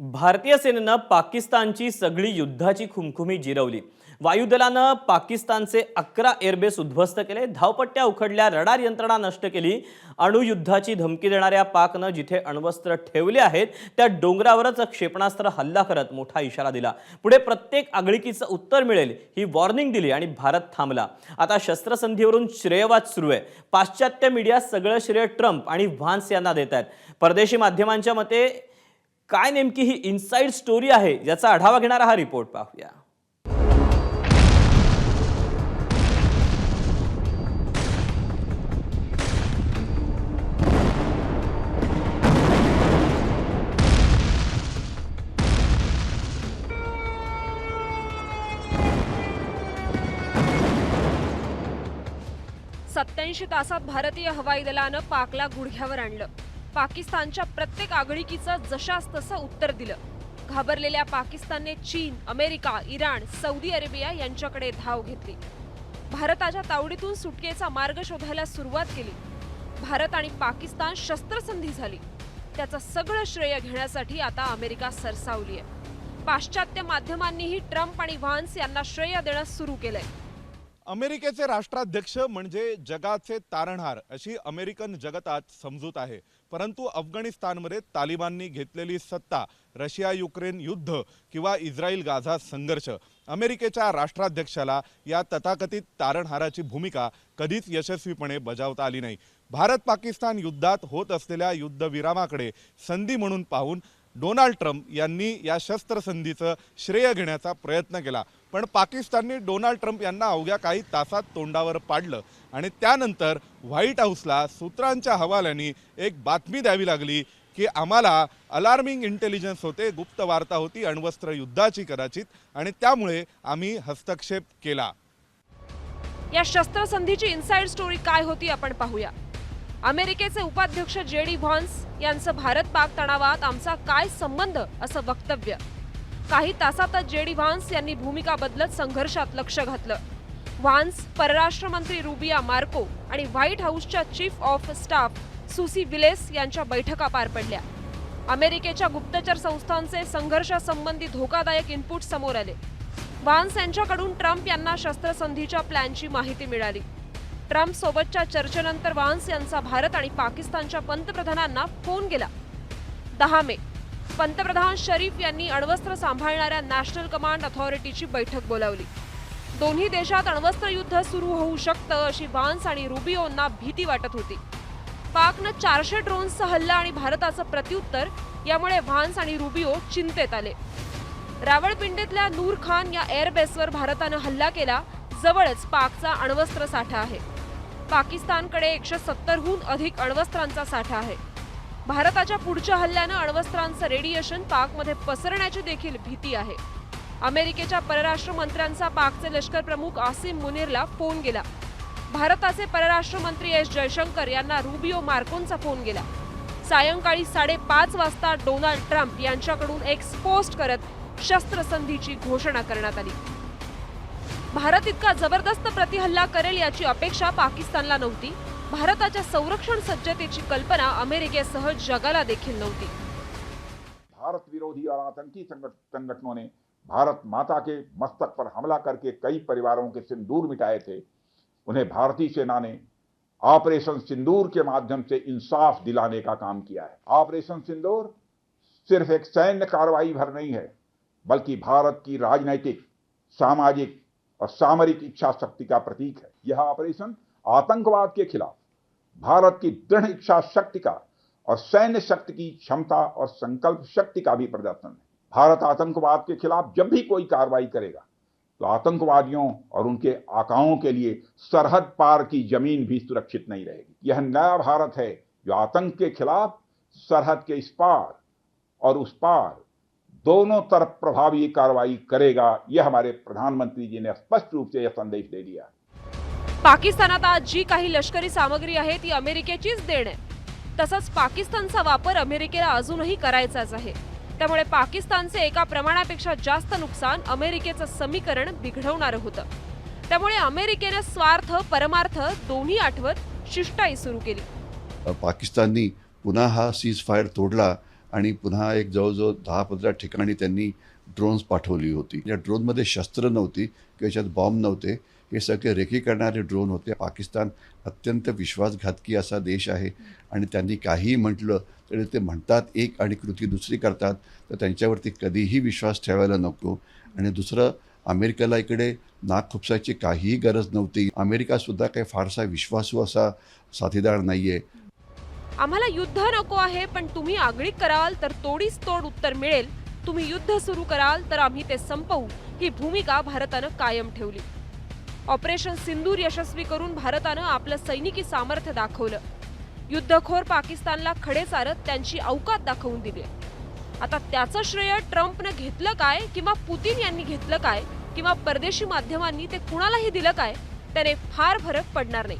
भारतीय सेनेनं पाकिस्तानची सगळी युद्धाची खुमखुमी जिरवली. वायुदलानं पाकिस्तानचे अकरा एअरबेस उद्ध्वस्त केले धावपट्ट्या उखडल्या रडार यंत्रणा नष्ट केली. अणुयुद्धाची धमकी देणाऱ्या पाकनं जिथे अण्वस्त्र ठेवले आहेत त्या डोंगरावरच क्षेपणास्त्र हल्ला करत मोठा इशारा दिला. पुढे प्रत्येक आगळिकीचं उत्तर मिळेल ही वॉर्निंग दिली आणि भारत थांबला. आता शस्त्रसंधीवरून श्रेयवाद सुरू आहे. पाश्चात्य मीडिया सगळं श्रेय ट्रम्प आणि व्हान्स यांना देत आहेत. परदेशी माध्यमांच्या मते काय नेमकी ही इनसाइड स्टोरी आहे याचा आढावा घेणारा हा रिपोर्ट पाहूया. सत्याऐंशी तासात भारतीय हवाई दलानं पाकला गुडघ्यावर आणलं. पाकिस्तानच्या प्रत्येक आगळीकीचं जशास तसं उत्तर दिलं. घाबरलेल्या पाकिस्तानने चीन अमेरिका इराण सौदी अरेबिया यांच्याकडे धाव घेतली. भारताच्या तावडीतून सुटकेचा मार्ग शोधायला सुरुवात केली. भारत आणि पाकिस्तान शस्त्रसंधी झाली. त्याचं सगळं श्रेय घेण्यासाठी आता अमेरिका सरसावली आहे पाश्चात्य माध्यमांनीही ट्रम्प आणि व्हान्स यांना श्रेय देणं सुरू केलंय. अमेरिकेचे राष्ट्राध्यक्ष म्हणजे जगाचे तारणहार अशी अमेरिकन जगतात समजूत आहे. परंतु अफगाणिस्तानमध्ये तालिबाननी घेतलेली सत्ता रशिया युक्रेन युद्ध किंवा इस्रायल गाझा संघर्ष अमेरिकेच्या राष्ट्राध्यक्षाला या तथाकथित तारणहाराची भूमिका कधीच यशस्वीपणे बजावता आली नाही. भारत पाकिस्तान युद्धात होत असलेल्या युद्धविरामाकडे संधी म्हणून पाहून डोनाल्ड ट्रम्प यांनी या शस्त्रसंधीचं श्रेय घेण्याचा प्रयत्न केला. पण पाकिस्तानने डोनाल्ड ट्रम्प यांना अवघ्या काही तासात तोंडावर पाडलं आणि त्यानंतर व्हाईट हाऊसला सूत्रांच्या हवाल्याने एक बातमी द्यावी लागली की आम्हाला अलार्मिंग इंटेलिजन्स होते गुप्त वार्ता होती अण्वस्त्र युद्धाची कदाचित आणि त्यामुळे आम्ही हस्तक्षेप केला. या शस्त्रसंधीची इन्साइड स्टोरी काय होती आपण पाहूया. अमेरिकेचे उपाध्यक्ष जे डी व्हॉन्स यांचं भारत पाक तणावात आमचा काय संबंध असं वक्तव्य? काही तासातच जे डी व्हान्स यांनी भूमिका बदलत संघर्षात लक्ष घातलं. व्हान्स परराष्ट्र मंत्री रुबिया मार्को आणि व्हाईट हाऊसच्या chief of staff Susie Wiles यांच्या बैठका पार पडल्या. अमेरिकेच्या गुप्तचर संस्थांचे संघर्षासंबंधी धोकादायक इनपुट समोर आले. व्हान्स यांच्याकडून ट्रम्प यांना शस्त्रसंधीच्या प्लॅनची माहिती मिळाली. ट्रम्प सोबतच्या चर्चेनंतर व्हान्स यांचा भारत आणि पाकिस्तानच्या पंतप्रधानांना फोन गेला. दहा मे पंतप्रधान शरीफ यांनी अण्वस्त्र सांभाळणाऱ्या नॅशनल कमांड अथॉरिटीची बैठक बोलावली. दोन्ही देशात अण्वस्त्र युद्ध सुरू होऊ शकतं अशी वान्स आणि रुबिओंना भीती वाटत होती. पाकनं चारशे ड्रोन्सचा हल्ला आणि भारताचं प्रत्युत्तर यामुळे व्हान्स आणि रुबिओ चिंतेत आले. रावळपिंडीतल्या नूर खान या एअरबेसवर भारतानं हल्ला केला जवळच पाकचा अण्वस्त्र साठा आहे. पाकिस्तानकडे एकशे सत्तरहून अधिक अण्वस्त्रांचा साठा आहे. भारताच्या पुढच्या हल्ल्यानं अण्वस्त्रांचं रेडिएशन पाकमध्ये पसरण्याची देखील भीती आहे. अमेरिकेच्या परराष्ट्र मंत्र्यांचा पाकचे लष्कर प्रमुख आसिम मुनीरला फोन गेला. भारताचे परराष्ट्र मंत्री एस जयशंकर यांना रुबिओ मार्कोनचा फोन गेला. सायंकाळी साडेपाच वाजता डोनाल्ड ट्रम्प यांच्याकडून एक्स पोस्ट करत शस्त्रसंधीची घोषणा करण्यात आली. भारत इतका ज़बरदस्त प्रतिहल्ला करेल याची अपेक्षा पाकिस्तानला नव्हती. भारताच्या संरक्षण सज्जतेची कल्पना अमेरिकेसह जगाला देखील नव्हती. भारत विरोधी और आतंकी संगठनों ने भारत माता के मस्तक पर हमला करके कई परिवारों के सिंदूर मिटाए थे. उन्हें भारतीय सेना ने ऑपरेशन सिंदूर के माध्यम से इंसाफ दिलाने का काम किया है। ऑपरेशन सिंदूर सिर्फ़ एक सैन्य कार्रवाई भर नहीं है, बल्कि भारत की राजनैतिक, सामाजिक और सामरिक इच्छा शक्ति का प्रतीक है। यह ऑपरेशन आतंकवाद के खिलाफ, भारत की दृढ़ इच्छा शक्ति का और सैन्य शक्ति की क्षमता और संकल्प शक्ति का भी प्रदर्शन है। भारत आतंकवाद के खिलाफ जब भी कोई कार्रवाई करेगा तो आतंकवादियों और उनके आकाओं के लिए सरहद पार की ज़मीन भी सुरक्षित नहीं रहेगी। यह नया भारत है जो आतंक के खिलाफ सरहद के इस पार और उस पार दोनों तरफ प्रभावी कार्रवाई करेगा यह हमारे प्रधानमंत्री जी ने स्पष्ट रूप से यह संदेश दे दिया। पाकिस्तानात आज जी काही लष्करी सामग्री आहे ती अमेरिकेचीच देण आहे तसंच पाकिस्तानचा वापर अमेरिकेला अजूनही करायचाच आहे. त्यामुळे पाकिस्तानचे एका प्रमाणापेक्षा जास्त नुकसान अमेरिकेचं समीकरण बिघडवणारं होतं. त्यामुळे अमेरिकेनं स्वार्थ परमार्थ दोन्ही आठवत शिष्टाई सुरू केली. पाकिस्ताननी पुन्हा हा सीज फायर तोडला. आणि पुन्हा एक जवळजवळ दहा पंधरा ठिकाणी त्यांनी ड्रोन्स पाठवली होती. या ड्रोनमध्ये शस्त्र नव्हती किंवा याच्यात बॉम्ब नव्हते. हे सगळे रेकी करणारे ड्रोन होते. पाकिस्तान अत्यंत विश्वासघातकी असा देश आहे. आणि त्यांनी काहीही म्हटलं तरी ते म्हणतात एक आणि कृती दुसरी करतात. तर त्यांच्यावरती कधीही विश्वास ठेवायला नको. आणि दुसरं अमेरिकेला इकडे नाक खुपसायची काहीही गरज नव्हती. अमेरिकासुद्धा काही फारसा विश्वासू असा साथीदार नाही आहे आम्हाला युद्ध नको आहे पण तुम्ही आगळीक कराल तर तोडीस तोड उत्तर मिळेल. तुम्ही युद्ध सुरू कराल तर आम्ही ते संपवू. ही भूमिका भारतानं कायम ठेवली. ऑपरेशन सिंदूर यशस्वी करून भारतानं आपलं सैनिकी सामर्थ्य दाखवलं. युद्धखोर पाकिस्तानला खडे चारत त्यांची अवकात दाखवून दिली. आता त्याचं श्रेय ट्रम्पनं घेतलं काय किंवा पुतीन यांनी घेतलं काय किंवा परदेशी माध्यमांनी ते कुणालाही दिलं काय त्याने फार फरक पडणार नाही.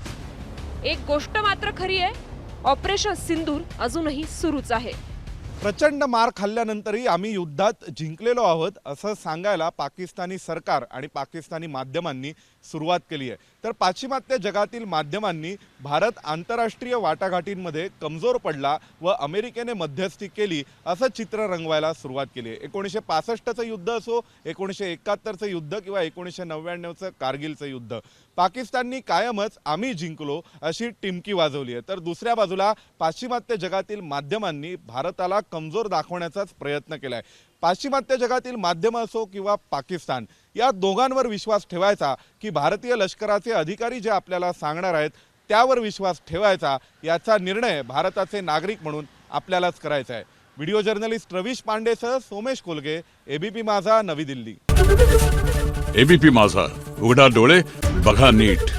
एक गोष्ट मात्र खरी आहे ऑपरेशन सिंदूर अजूनही सुरूच आहे. प्रचंड मार खाल्ल्यानंतरही आम्ही युद्धात जिंकलेलो आहोत असं सांगायला पाकिस्तानी सरकार आणि पाकिस्तानी माध्यमांनी सुरुवात केली आहे. तर पाश्चिमात्य जगातील माध्यमांनी भारत आंतरराष्ट्रीय वाटाघाटींमध्ये कमजोर पडला व अमेरिकेने मध्यस्थी केली असं चित्र रंगवायला सुरुवात केली आहे. एकोणीसशे पासष्टचं युद्ध असो एकोणीसशे एकाहत्तरचं युद्ध किंवा एकोणीसशे नव्याण्णवचं कारगिलचं युद्ध पाकिस्ताननी कायमच आम्ही जिंकलो अशी टिमकी वाजवली आहे. तर दुसऱ्या बाजूला पाश्चिमात्य जगातील माध्यमांनी भारताला कमजोर दाखवण्याचाच प्रयत्न केला आहे पाश्चिमात्य जगातील माध्यमं असो किंवा पाकिस्तान या दोघांवर विश्वास ठेवायचा की भारतीय लष्कराचे अधिकारी जे आपल्याला सांगणार आहेत त्यावर विश्वास ठेवायचा याचा निर्णय भारताचे नागरिक म्हणून आपल्यालाच करायचा आहे. व्हिडिओ जर्नलिस्ट रवीश पांडेसह सोमेश कोलगे एबीपी माझा नवी दिल्ली. एबीपी माझा उघडा डोळे बघा नीट.